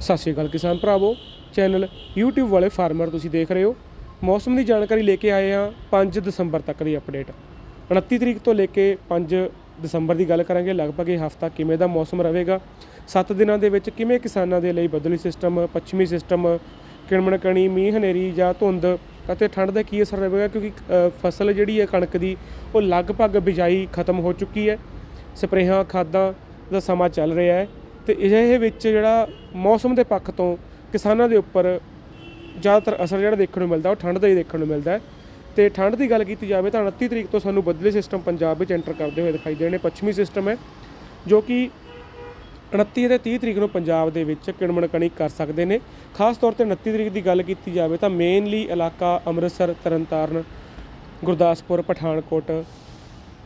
ਸਤਿ ਸ਼੍ਰੀ ਅਕਾਲ ਕਿਸਾਨ ਭਰਾਵੋ, ਚੈਨਲ YouTube ਵਾਲੇ ਫਾਰਮਰ ਤੁਸੀਂ ਦੇਖ ਰਹੇ ਹੋ। ਮੌਸਮ ਦੀ ਜਾਣਕਾਰੀ ਲੈ ਕੇ ਆਏ ਹਾਂ 5 ਦਸੰਬਰ ਤੱਕ ਦੀ ਅਪਡੇਟ 29 ਤਰੀਕ ਤੋਂ ਲੈ ਕੇ 5 ਦਸੰਬਰ ਦੀ ਗੱਲ ਕਰਾਂਗੇ, ਲਗਭਗ ਇਹ ਹਫਤਾ ਕਿਵੇਂ ਦਾ ਮੌਸਮ ਰਹੇਗਾ 7 ਦਿਨਾਂ ਦੇ ਵਿੱਚ ਕਿਵੇਂ ਕਿਸਾਨਾਂ ਦੇ ਲਈ ਬਦਲੀ ਸਿਸਟਮ ਪੱਛਮੀ ਸਿਸਟਮ ਕਿਣਮਣਕਣੀ ਮੀਂਹ ਹਨੇਰੀ ਜਾਂ ਧੁੰਦ ਅਤੇ ਠੰਡ ਦਾ ਕੀ ਅਸਰ ਰਹੇਗਾ, ਕਿਉਂਕਿ ਫਸਲ ਜਿਹੜੀ ਹੈ ਕਣਕ ਦੀ, ਉਹ ਲਗਭਗ ਬਿਜਾਈ ਖਤਮ ਹੋ ਚੁੱਕੀ ਹੈ। ਸਪਰੇਹਾਂ, ਖਾਦਾਂ ਦਾ ਸਮਾਂ ਚੱਲ ਰਿਹਾ ਹੈ। ਤੇ ਇਹ ਵਿੱਚ ਜਿਹੜਾ ਮੌਸਮ ਦੇ ਪੱਖ ਤੋਂ ਕਿਸਾਨਾਂ ਦੇ ਉੱਪਰ ਜ਼ਿਆਦਾਤਰ ਅਸਰ ਜਿਹੜਾ ਦੇਖਣ ਨੂੰ ਮਿਲਦਾ, ਉਹ ਠੰਡ ਦਾ ਹੀ ਦੇਖਣ ਨੂੰ ਮਿਲਦਾ ਹੈ। ਤੇ ਠੰਡ ਦੀ ਗੱਲ ਕੀਤੀ ਜਾਵੇ ਤਾਂ 29 ਤਰੀਕ ਤੋਂ ਸਾਨੂੰ ਬਦਲੇ ਸਿਸਟਮ ਪੰਜਾਬ ਵਿੱਚ ਐਂਟਰ ਕਰਦੇ ਹੋਏ ਦਿਖਾਈ ਦੇ ਨੇ। ਪੱਛਮੀ ਸਿਸਟਮ ਹੈ, ਜੋ ਕਿ 29 ਅਤੇ 30 ਤਰੀਕ ਨੂੰ ਪੰਜਾਬ ਦੇ ਵਿੱਚ ਕਿਣਮਣ ਕਣੀ ਕਰ ਸਕਦੇ ਨੇ। ਖਾਸ ਤੌਰ ਤੇ 29 ਤਰੀਕ ਦੀ ਗੱਲ ਕੀਤੀ ਜਾਵੇ ਤਾਂ ਮੇਨਲੀ ਇਲਾਕਾ ਅੰਮ੍ਰਿਤਸਰ, ਤਰਨਤਾਰਨ, ਗੁਰਦਾਸਪੁਰ, ਪਠਾਨਕੋਟ,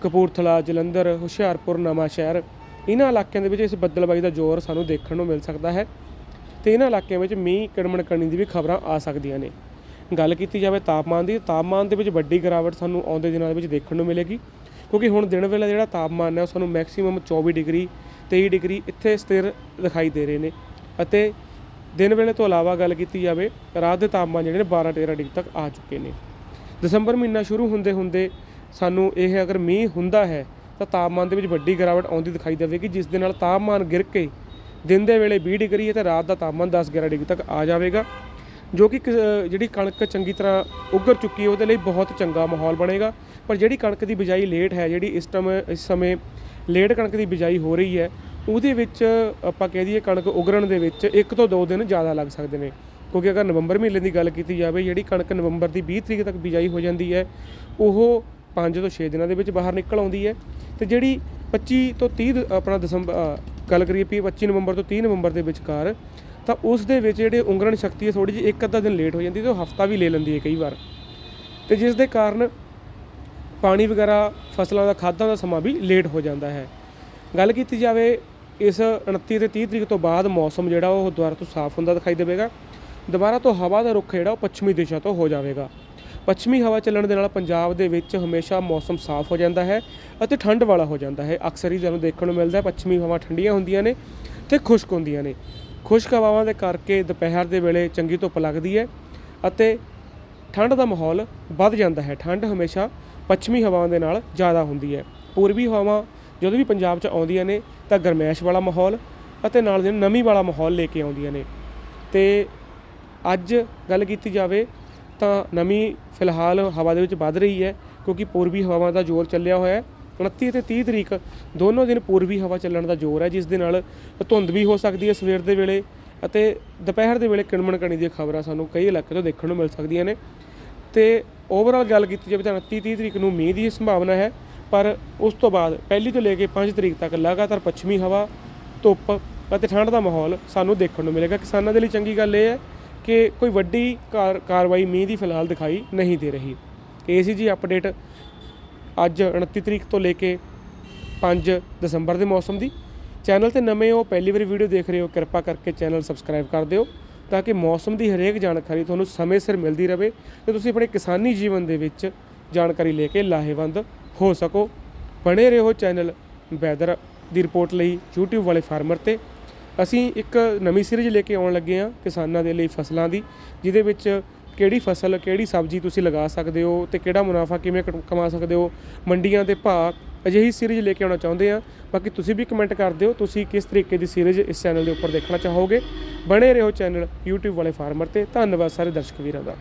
ਕਪੂਰਥਲਾ, ਜਲੰਧਰ, ਹੁਸ਼ਿਆਰਪੁਰ ਨਵਾਂ ਸ਼ਹਿਰ ਇਹਨਾਂ ਇਲਾਕਿਆਂ ਦੇ ਵਿੱਚ ਇਸ ਬੱਦਲਬਾਈ ਦਾ ਜ਼ੋਰ ਸਾਨੂੰ ਦੇਖਣ ਨੂੰ ਮਿਲ ਸਕਦਾ ਹੈ ਤੇ ਇਹਨਾਂ ਇਲਾਕਿਆਂ ਵਿੱਚ ਮੀਂਹ ਕਿਣਮਣ ਕਣੀ ਦੀ ਵੀ ਖਬਰਾਂ ਆ ਸਕਦੀਆਂ ਨੇ। ਗੱਲ ਕੀਤੀ ਜਾਵੇ ਤਾਪਮਾਨ ਦੀ, ਤਾਪਮਾਨ ਦੇ ਵਿੱਚ ਵੱਡੀ ਗਿਰਾਵਟ ਸਾਨੂੰ ਆਉਂਦੇ ਦਿਨਾਂ ਦੇ ਵਿੱਚ ਦੇਖਣ ਨੂੰ ਮਿਲੇਗੀ, ਕਿਉਂਕਿ ਹੁਣ ਦਿਨ ਵੇਲੇ ਜਿਹੜਾ ਤਾਪਮਾਨ ਹੈ ਉਹ ਸਾਨੂੰ ਮੈਕਸਿਮਮ 24 ਡਿਗਰੀ 23 ਡਿਗਰੀ ਇੱਥੇ ਸਥਿਰ ਦਿਖਾਈ ਦੇ ਰਹੇ ਨੇ ਅਤੇ ਦਿਨ ਵੇਲੇ ਤੋਂ ਇਲਾਵਾ ਗੱਲ ਕੀਤੀ ਜਾਵੇ, ਰਾਤ ਦੇ ਤਾਪਮਾਨ ਜਿਹੜੇ ਨੇ 12 13 ਡਿਗਰੀ ਤੱਕ ਆ ਚੁੱਕੇ ਨੇ। ਦਸੰਬਰ ਮਹੀਨਾ ਸ਼ੁਰੂ ਹੁੰਦੇ ਹੁੰਦੇ ਸਾਨੂੰ ਇਹ ਅਗਰ ਮੀਂਹ ਹੁੰਦਾ ਹੈ ਤਾਂ ਤਾਪਮਾਨ ਦੇ ਵਿੱਚ ਵੱਡੀ ਗਿਰਾਵਟ ਆਉਂਦੀ ਦਿਖਾਈ ਦੇਵੇਗੀ, ਜਿਸ ਦੇ ਨਾਲ ਤਾਪਮਾਨ ਗਿਰ ਕੇ ਦਿਨ ਦੇ ਵੇਲੇ 20 ਡਿਗਰੀ ਅਤੇ ਰਾਤ ਦਾ ਤਾਪਮਾਨ 10 11 ਡਿਗਰੀ ਤੱਕ ਆ ਜਾਵੇਗਾ, ਜੋ ਕਿ ਕਿਸ- ਜਿਹੜੀ ਕਣਕ ਚੰਗੀ ਤਰ੍ਹਾਂ ਉੱਗਰ ਚੁੱਕੀ ਹੈ, ਉਹਦੇ ਲਈ ਬਹੁਤ ਚੰਗਾ ਮਾਹੌਲ ਬਣੇਗਾ। ਪਰ ਜਿਹੜੀ ਕਣਕ ਦੀ ਬਿਜਾਈ ਲੇਟ ਹੈ, ਜਿਹੜੀ ਇਸ ਟਮ, ਇਸ ਸਮੇਂ ਲੇਟ ਕਣਕ ਦੀ ਬਿਜਾਈ ਹੋ ਰਹੀ ਹੈ, ਉਹਦੇ ਵਿੱਚ ਆਪਾਂ ਕਹਿ ਦਈਏ ਕਣਕ ਉਗਰਨ ਦੇ ਵਿੱਚ ਇੱਕ ਤੋਂ ਦੋ ਦਿਨ ਜ਼ਿਆਦਾ ਲੱਗ ਸਕਦੇ ਨੇ। ਕਿਉਂਕਿ ਅਗਰ ਨਵੰਬਰ ਮਹੀਨੇ ਦੀ ਗੱਲ ਕੀਤੀ ਜਾਵੇ, ਜਿਹੜੀ ਕਣਕ ਨਵੰਬਰ ਦੀ 20 ਤਰੀਕ ਤੱਕ ਬਿਜਾਈ ਹੋ ਜਾਂਦੀ ਹੈ, ਉਹ 5 ਤੋਂ 6 ਦਿਨਾਂ ਦੇ ਵਿੱਚ ਬਾਹਰ ਨਿਕਲ ਆਉਂਦੀ ਹੈ। ਤੇ ਜਿਹੜੀ 25 ਤੋਂ 30 ਦ- ਆਪਣਾ ਦਸੰਬਰ ਗੱਲ ਕਰੀਏ ਪੀ 25 ਨਵੰਬਰ ਤੋਂ 30 ਨਵੰਬਰ ਦੇ ਵਿਚਕਾਰ, ਤਾਂ ਉਸ ਦੇ ਵਿੱਚ ਜਿਹੜੇ ਉਂਗਰਣ ਸ਼ਕਤੀ ਹੈ ਥੋੜੀ ਜਿਹੀ, ਇੱਕ ਅੱਧਾ ਦਿਨ ਲੇਟ ਹੋ ਜਾਂਦੀ ਤੇ ਉਹ ਹਫਤਾ ਵੀ ਲੈ ਲੈਂਦੀ ਹੈ ਕਈ ਵਾਰ। ਤੇ ਜਿਸ ਦੇ ਕਾਰਨ ਪਾਣੀ ਵਗੈਰਾ, ਫਸਲਾਂ ਦਾ, ਖਾਦਾਂ ਦਾ ਸਮਾਂ ਵੀ ਲੇਟ ਹੋ ਜਾਂਦਾ ਹੈ। ਗੱਲ ਕੀਤੀ ਜਾਵੇ, ਇਸ 29 ਤੇ 30 ਤਰੀਕ ਤੋਂ ਬਾਅਦ ਮੌਸਮ ਜਿਹੜਾ ਉਹ ਦੁਬਾਰਾ ਤੋਂ ਸਾਫ਼ ਹੁੰਦਾ ਦਿਖਾਈ ਦੇਵੇਗਾ। ਦੁਬਾਰਾ ਤੋਂ ਹਵਾ ਦਾ ਰੁੱਖ ਜਿਹੜਾ ਉਹ ਪੱਛਮੀ ਦਿਸ਼ਾ ਤੋਂ ਹੋ ਜਾਵੇਗਾ। ਪੱਛਮੀ ਹਵਾ ਚੱਲਣ ਦੇ ਨਾਲ ਪੰਜਾਬ ਦੇ ਵਿੱਚ ਹਮੇਸ਼ਾ ਮੌਸਮ ਸਾਫ਼ ਹੋ ਜਾਂਦਾ ਹੈ ਅਤੇ ਠੰਡ ਵਾਲਾ ਹੋ ਜਾਂਦਾ ਹੈ। ਅਕਸਰ ਹੀ ਸਾਨੂੰ ਦੇਖਣ ਨੂੰ ਮਿਲਦਾ ਹੈ, ਪੱਛਮੀ ਹਵਾ ਠੰਡੀਆਂ ਹੁੰਦੀਆਂ ਨੇ ਤੇ ਖੁਸ਼ਕ ਹੁੰਦੀਆਂ ਨੇ। ਖੁਸ਼ਕ ਹਵਾਵਾਂ ਦੇ ਕਰਕੇ ਦੁਪਹਿਰ ਦੇ ਵੇਲੇ ਚੰਗੀ ਧੁੱਪ ਲੱਗਦੀ ਹੈ ਅਤੇ ਠੰਡ ਦਾ ਮਾਹੌਲ ਵੱਧ ਜਾਂਦਾ ਹੈ। ਠੰਡ ਹਮੇਸ਼ਾ ਪੱਛਮੀ ਹਵਾਵਾਂ ਦੇ ਨਾਲ ਜ਼ਿਆਦਾ ਹੁੰਦੀ ਹੈ। ਪੂਰਬੀ ਹਵਾਵਾਂ ਜਦੋਂ ਵੀ ਪੰਜਾਬ 'ਚ ਆਉਂਦੀਆਂ ਨੇ ਤਾਂ ਗਰਮੈਸ਼ ਵਾਲਾ ਮਾਹੌਲ ਅਤੇ ਨਾਲ ਦੇ ਨਮੀ ਵਾਲਾ ਮਾਹੌਲ ਲੈ ਕੇ ਆਉਂਦੀਆਂ ਨੇ। ਤੇ ਅੱਜ ਗੱਲ ਕੀਤੀ ਜਾਵੇ ਤਾਂ ਨਮੀ ਫਿਲਹਾਲ ਹਵਾ ਦੇ ਵਿੱਚ ਵੱਧ ਰਹੀ ਹੈ, ਕਿਉਂਕਿ ਪੂਰਬੀ ਹਵਾਵਾਂ ਦਾ ਜ਼ੋਰ ਚੱਲਿਆ ਹੋਇਆ ਹੈ। 29 ਤੇ 30 ਤਰੀਕ ਦੋਨੋਂ ਦਿਨ ਪੂਰਬੀ ਹਵਾ ਚੱਲਣ ਦਾ ਜ਼ੋਰ ਹੈ, ਜਿਸ ਦੇ ਨਾਲ ਧੁੰਦ ਵੀ ਹੋ ਸਕਦੀ ਹੈ ਸਵੇਰ ਦੇ ਵੇਲੇ ਅਤੇ ਦੁਪਹਿਰ ਦੇ ਵੇਲੇ ਕਿਣਮਣ ਕਣੀ ਦੀਆਂ ਖਬਰਾਂ ਸਾਨੂੰ ਕਈ ਇਲਾਕੇ ਤੋਂ ਦੇਖਣ ਨੂੰ ਮਿਲ ਸਕਦੀਆਂ ਨੇ। ਤੇ ਓਵਰਆਲ ਗੱਲ ਕੀਤੀ ਜਾਵੇ ਤਾਂ 29 30 ਤਰੀਕ ਨੂੰ ਮੀਂਹ ਦੀ ਸੰਭਾਵਨਾ ਹੈ, ਪਰ ਉਸ ਤੋਂ ਬਾਅਦ ਪਹਿਲੀ ਤੋਂ ਲੈ ਕੇ 5 ਤਰੀਕ ਤੱਕ ਲਗਾਤਾਰ ਪੱਛਮੀ ਹਵਾ, ਧੁੱਪ ਅਤੇ ਠੰਡ ਦਾ ਮਾਹੌਲ ਸਾਨੂੰ ਦੇਖਣ ਨੂੰ ਮਿਲੇਗਾ। ਕਿਸਾਨਾਂ ਦੇ ਲਈ ਚੰਗੀ ਗੱਲ ਇਹ ਹੈ ਕਿ ਕੋਈ ਵੱਡੀ ਕਾਰ- ਕਾਰਵਾਈ ਮੀਂਹ ਦੀ ਫਿਲਹਾਲ ਦਿਖਾਈ ਨਹੀਂ ਦੇ ਰਹੀ। ਇਹ ਸੀ ਜੀ ਅਪਡੇਟ ਅੱਜ 29 ਤਰੀਕ ਤੋਂ ਲੈ ਕੇ 5 ਦਸੰਬਰ ਦੇ ਮੌਸਮ ਦੀ। ਚੈਨਲ ਤੇ ਨਵੇਂ ਹੋ, ਪਹਿਲੀ ਵਾਰੀ ਵੀਡੀਓ ਦੇਖ ਰਹੇ ਹੋ, ਕਿਰਪਾ ਕਰਕੇ ਚੈਨਲ ਸਬਸਕ੍ਰਾਈਬ ਕਰ ਦਿਓ ਤਾਂ ਕਿ ਮੌਸਮ ਦੀ ਹਰੇਕ ਜਾਣਕਾਰੀ ਤੁਹਾਨੂੰ ਸਮੇਂ ਸਿਰ ਮਿਲਦੀ ਰਹੇ ਤੇ ਤੁਸੀਂ ਆਪਣੇ ਕਿਸਾਨੀ ਜੀਵਨ ਦੇ ਵਿੱਚ ਜਾਣਕਾਰੀ ਲੈ ਕੇ ਲਾਹੇਵੰਦ ਹੋ ਸਕੋ। ਬਣੇ ਰਹੋ ਚੈਨਲ ਵੈਦਰ ਦੀ ਰਿਪੋਰਟ ਲਈ YouTube ਵਾਲੇ ਫਾਰਮਰ ਤੇ। ਅਸੀਂ ਇੱਕ ਨਵੀਂ ਸੀਰੀਜ਼ ਲੈ ਕੇ ਆਉਣ ਲੱਗੇ ਹਾਂ ਕਿਸਾਨਾਂ ਦੇ ਲਈ ਫਸਲਾਂ ਦੀ, ਜਿਹਦੇ ਵਿੱਚ ਕਿਹੜੀ ਫਸਲ, ਕਿਹੜੀ ਸਬਜ਼ੀ ਤੁਸੀਂ ਲਗਾ ਸਕਦੇ ਹੋ ਤੇ ਕਿਹੜਾ ਮੁਨਾਫਾ ਕਿਵੇਂ ਕਮਾ ਸਕਦੇ ਹੋ, ਮੰਡੀਆਂ ਦੇ ਭਾਅ, ਅਜਿਹੀ ਸੀਰੀਜ਼ ਲੈ ਕੇ ਆਉਣਾ ਚਾਹੁੰਦੇ ਆ ਬਾਕੀ ਤੁਸੀਂ ਵੀ ਕਮੈਂਟ ਕਰ ਦਿਓ, ਤੁਸੀਂ ਕਿਸ ਤਰੀਕੇ ਦੀ ਸੀਰੀਜ਼ ਇਸ ਚੈਨਲ ਦੇ ਉੱਪਰ ਦੇਖਣਾ ਚਾਹੋਗੇ। ਬਣੇ ਰਹੋ ਚੈਨਲ YouTube ਵਾਲੇ ਫਾਰਮਰ ਤੇ। ਧੰਨਵਾਦ ਸਾਰੇ ਦਰਸ਼ਕ ਵੀਰਾਂ ਦਾ।